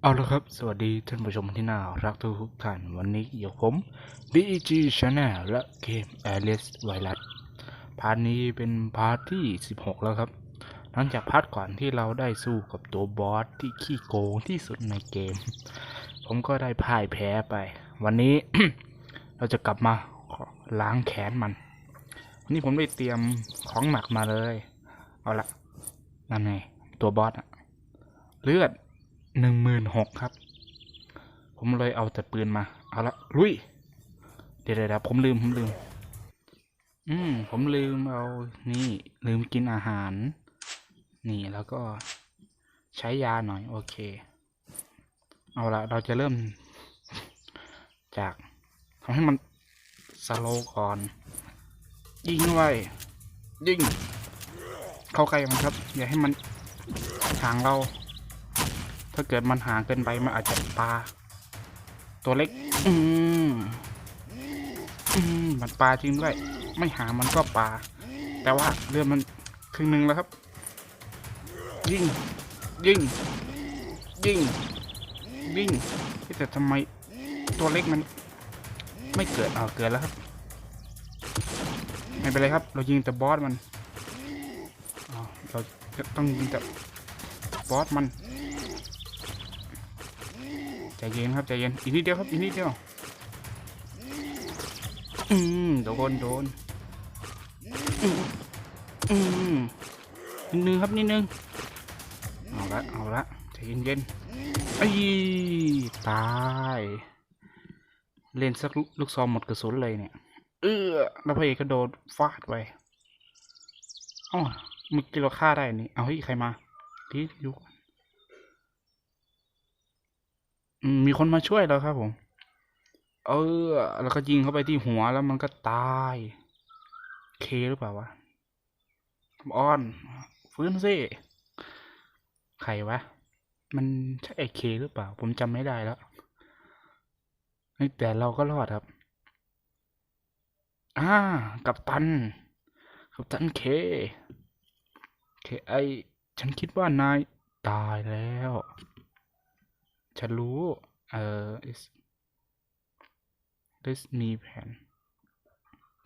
เอาละครับ สวัสดีท่านผู้ชมที่น่ารักทุกท่าน วันนี้อยู่ผม BG Channel และเกม Alice Virus พาร์ทนี้เป็นพาร์ทที่ 16 แล้วครับ หลังจากพาร์ทก่อนที่เราได้สู้กับตัวบอสที่ขี้โกงที่สุดในเกม ผมก็ได้พ่ายแพ้ไป วันนี้ เราจะกลับมาล้างแค้นมัน วันนี้ผมได้เตรียมของหมักมาเลย เอาละนั่นไงตัวบอสอะเลือด หนึ่งหมื่นหกครับ ผมเลยเอาแต่ปืนมา เอาละลุย เดี๋ยวเดี๋ยวผมลืม ผมลืม อืม ผมลืมเอา นี่ ลืมกินอาหาร นี่แล้วก็ใช้ยาหน่อย โอเค เอาละเราจะเริ่ม จากทำให้มันสโลก่อน ยิงไว้ยิง เข้าใกล้มันครับ อย่าให้มันห่างเรา ถ้าเกิดมันห่างเกินไปมันอาจจะปลา ตัวเล็ก อืมอืมมันปลาจริงด้วย ไม่หามันก็ปลา แต่ว่าเรือมันครึ่งหนึ่งแล้วครับ ยิง ยิง ยิง ยิงแต่ทำไมตัวเล็กมัน ไม่เกิดเอาเกิดแล้วครับไม่เป็นไรครับ เรายิงแต่บอสมันเราจะต้องยิงแต่บอสมัน ใจเย็นครับใจเย็นอีกนิดเดียวครับอีกนิดเดียวอืมโดนโดนอืมนิดนึงครับนิดนึงเอาละเอาละใจเย็นเย็นไอ้ตายเล่นสักลูกซองหมดกระสุนเลยเนี่ยเออแล้วพระเอกก็โดนฟาดไปอ๋อมื่อกี้เราฆ่าได้นี่เอาเฮ้ใครมาทีดูก่อน อื มีคนมาช่วยแล้วครับผม เออ แล้วก็ยิงเข้าไปที่หัวแล้วมันก็ตาย เคหรือเปล่าวะออน ฟื้นสิใครวะ มันใช่ไอเคหรือเปล่า ผมจำไม่ได้แล้ว แต่เราก็รอดครับ อ่า กับตัน กับตันเค เคไอ ฉันคิดว่านายตายแล้ว ฉันรู้ เอ่อ is this มีแผน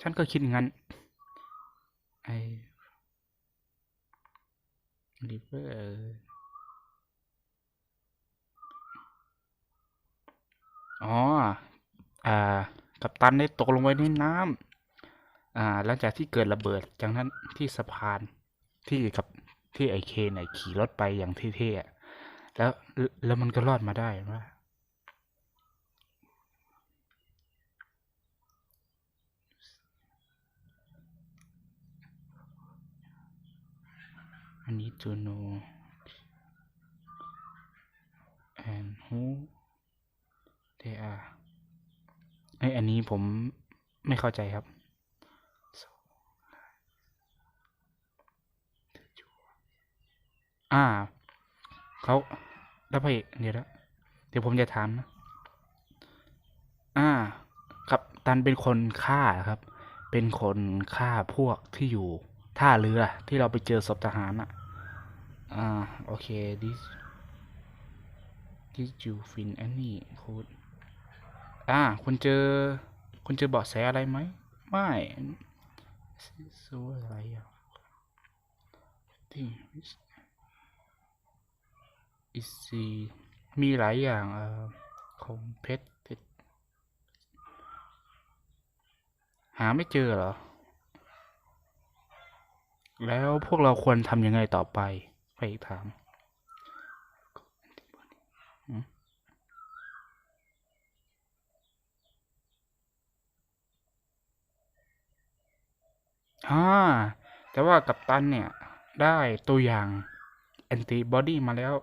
ฉันก็คิดงั้น ไอ river อ๋อ อ่า กัปตันได้ตกลงไว้ในน้ำอ่า หลังจากที่เกิดระเบิด จากนั้นที่สะพานที่กับที่ไอเคนเนี่ยขี่รถไปอย่างเท่ๆแล้ว แล้วมันก็รอดมาได้ว่าอันนี้ to know and who they are ไออันนี้ผมไม่เข้าใจครับอ่าเขา แล้วพระเอกเดี๋ยวนะเดี๋ยวผมจะถามนะ อ่า ครับ ตันเป็นคนฆ่าครับ เป็นคนฆ่าพวกที่อยู่ท่าเรือที่เราไปเจอศพทหารอะ อ่า โอเค this did you find any code อ่า คุณเจอ คุณเจอเบาะแสอะไรไหม ไม่สู้อะไรอะที่ อิซีมีหลายอย่างเอ่อคอมเพชเพชหาไม่เจอเหรอ แล้วพวกเราควรทำยังไงต่อไปไปอีกถามอืมอ่าแต่ว่ากัปตันเนี่ย ได้ตัวอย่างแอนติบอดีมาแล้ว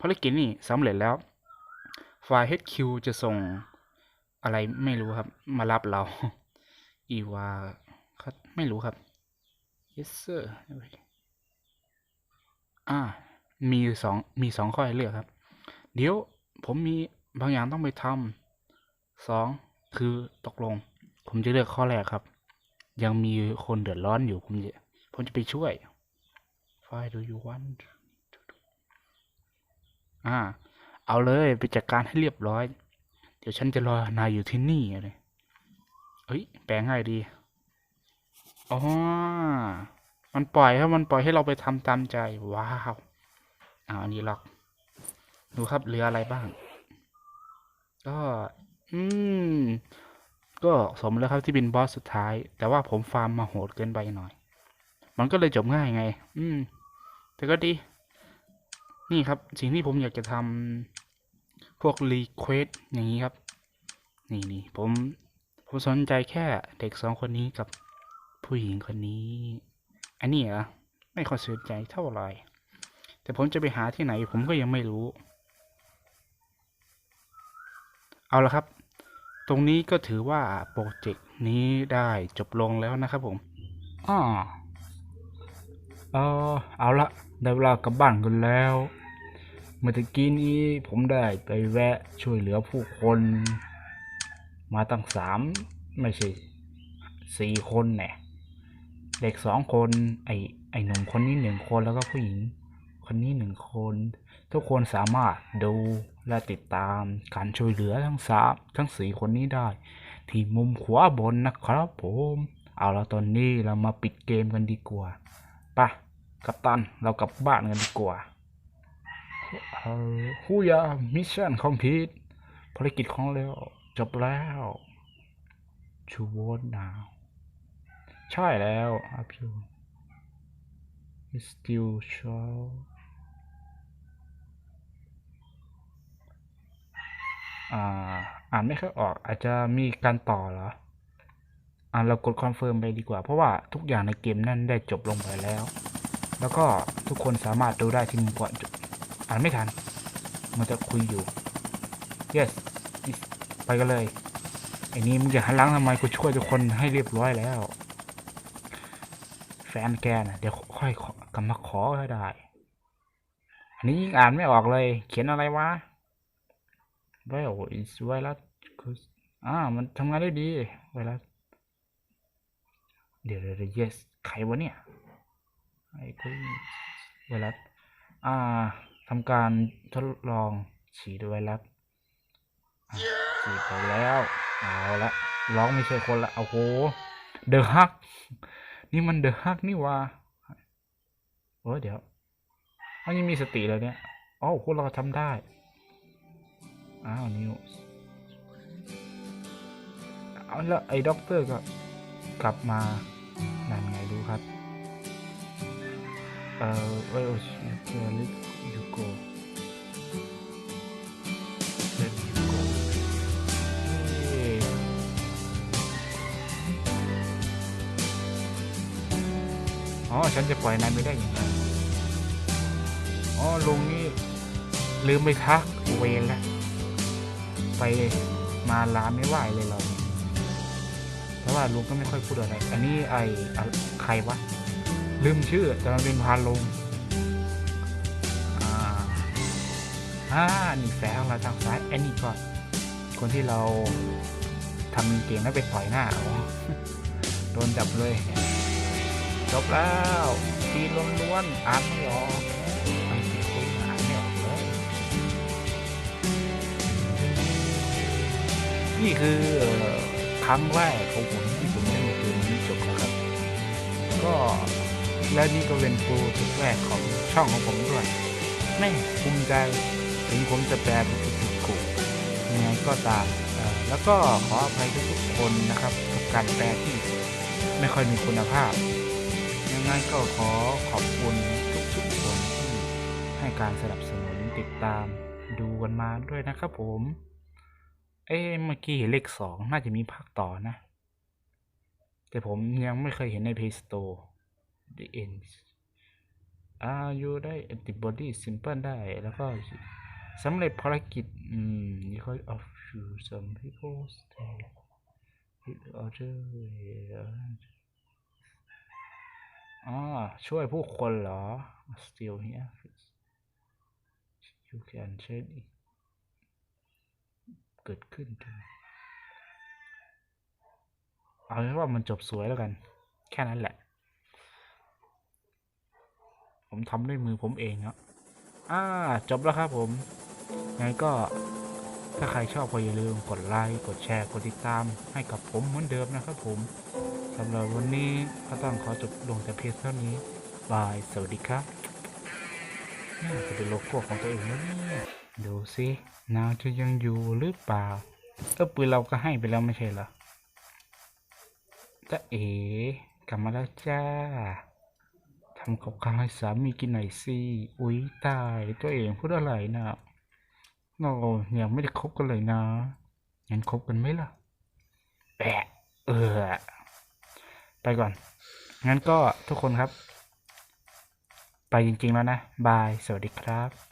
ภารกิจนี่สำเร็จแล้วฝ่าย HQ จะส่งอะไรไม่รู้ครับ มารับเราอีวาครับไม่รู้ครับ yes sir อ่ามีสองมีสองข้อให้เลือกครับ เดี๋ยวผมมีบางอย่างต้องไปทำสองคือตกลง ผมจะเลือกข้อแรกครับ ยังมีคนเดือดร้อนอยู่ผมจะผมจะไปช่วย Why do you want to... อ่า เอาเลยไปจัดการให้เรียบร้อย เดี๋ยวฉันจะรอนายอยู่ที่นี่เลยเฮ้ย แปลง่ายดี อ๋อ มันปล่อยครับ มันปล่อยให้เราไปทำตามใจ ว้าวอ่าอันนี้ล็อก ดูครับเหลืออะไรบ้าง ก็ อืม ก็สมแล้วครับที่เป็นบอสสุดท้าย แต่ว่าผมฟาร์มมาโหดเกินไปหน่อย มันก็เลยจบง่ายไง อืม แต่ก็ดี นี่ครับ สิ่งที่ผมอยากจะทำพวกรีเควสอย่างนี้ครับ นี่นี่ผมผมสนใจแค่เด็กสองคนนี้กับผู้หญิงคนนี้ อันนี้เหรอไม่ค่อยสนใจเท่าไหร่แต่ผมจะไปหาที่ไหนผมก็ยังไม่รู้ เอาละครับ ตรงนี้ก็ถือว่าโปรเจกต์นี้ได้จบลงแล้วนะครับผมอ้อเออเอาละ ได้เวลากลับบ้านกันแล้ว เมื่อกี้นี้ผมได้ไปแวะช่วยเหลือผู้คน มาตั้งสามไม่ใช่สี่คนแน่เด็กสองคน ไอไอหนุ่มคนนี้หนึ่งคนแล้วก็ผู้หญิง คนนี้หนึ่งคน ทุกคนสามารถดูและติดตามการช่วยเหลือทั้งสามทั้งสี่คนนี้ได้ ที่มุมขวาบนนะครับผม เอาละตอนนี้เรามาปิดเกมกันดีกว่าไปะ กัปตันเรากลับบ้านกันดีกว่าฮูยามิชชั่นคอมพลีทภารกิจของเราจบแล้วชูวอนดาวใช่แล้วอัพยู still show อ่าอ่านไม่ค่อยออกอาจจะมีการต่อเหรออ่าเรากดคอนเฟิร์มไปดีกว่า เพราะว่าทุกอย่างในเกมนั่นได้จบลงไปแล้ว แล้วก็ทุกคนสามารถดูได้ที่มุมขวาอ่านไม่ทัน มันจะคุยอยู่ yes ไปกันเลยไอ้นี่มึงอยาหันหลังทำไมกูช่วยทุกคนให้เรียบร้อยแล้ว แฟนแกนะเดี๋ยวค่อยกลับมาขอก็ได้ อันนี้ยิ่งอ่านไม่ออกเลย เขียนอะไรวะ well is ไวรัสคืออ่ามันทำงานได้ดีไวรัสเดี๋ยวเดี๋ยวเดี๋ยว yes ใครวะเนี่ย ไอ้คุยไวรัสอ่าทำการทดลองฉีดไวรัสฉีดไปแล้ว เอาละร้องไม่ใช่คนละโอ้โหเดอะฮัก นี่มันเดอะฮักนี่วะเออเดี๋ยวเขายังมีสติเลยเนี่ยอ๋อพวกเราทำได้ อ้าวนิวเอาแล้วไอ้ด็อกเตอร์ก็กลับมานั่นไงดูครับ เอ่อ where is you go let you go let you go เย้อ๋อ ฉันจะปล่อยนายไม่ได้ยังไงอ๋อลุงนี่ลืมไปทักเวรแล้วไปมาร้านไม่ไหวเลยเราเนี่ยแต่ว่าลุงก็ไม่ค่อยพูดอะไร อันนี้ไอ้ใครวะ ลืมชื่อแต่มันเป็นพานลงอ่าอ่านี่แฝงเราทางซ้ายไอ้นี่ก็คนที่เราทำเก่งแล้วไปต่อยหน้าเขาโดนจับเลย จบแล้วทีล้วนๆอ่านไม่ออกอังกฤษคุยอ่านไม่ออกเลยนี่คือเอ่อครั้งแรกของผมที่ผมเล่นเกมนี้จบแล้วครับ ก็ และนี่ก็เป็นโปรเจกต์แรกของช่องของผมด้วยแม่ภูมิใจถึงผมจะแปลเป็นทุกๆกลุ่มยังไงก็ตามแล้วก็ขออภัยทุกๆคนนะครับกับการแปลที่ไม่ค่อยมีคุณภาพ ยังไงก็ขอขอบคุณทุกๆคนที่ให้การสนับสนุนติดตามดูกันมาด้วยนะครับผม เอ้เมื่อกี้เห็นเลขสองน่าจะมีภาคต่อนะ แต่ผมยังไม่เคยเห็นใน Play Store The End อ่าอยู่ได้ Antibody Simple ได้ แล้วก็สำเร็จภารกิจอืม because of you some people stay with other way อ๋อช่วยผู้คนเหรอ still here you can change it เกิดขึ้นถึงเอาเป็นว่ามันจบสวยแล้วกัน แค่นั้นแหละ ผมทำด้วยมือผมเองครับอ่าจบแล้วครับผมไงก็ถ้าใครชอบก็อย่าลืมกดไลค์ กดแชร์ กดติดตามให้กับผมเหมือนเดิมนะครับผมสำหรับวันนี้ก็ต้องขอจบลงแต่เพียงเท่านี้ บาย สวัสดีครับน่าจะเป็นโลโก้ของตัวเองแล้วเนี่ยดูสินาวจะยังอยู่หรือเปล่าเออปืนเราก็ให้ไปแล้วไม่ใช่เหรอจะเอ๋กลับมาแล้วจ้า ทำกับข้าวให้สามีกินหน่อยสิอุ๊ยตายตัวเองพูดอะไรนะเรายังไม่ได้คบกันเลยนะงั้นคบกันไหมล่ะแปะเออ ไปก่อน งั้นก็ทุกคนครับ ไปจริงๆแล้วนะ บาย สวัสดีครับ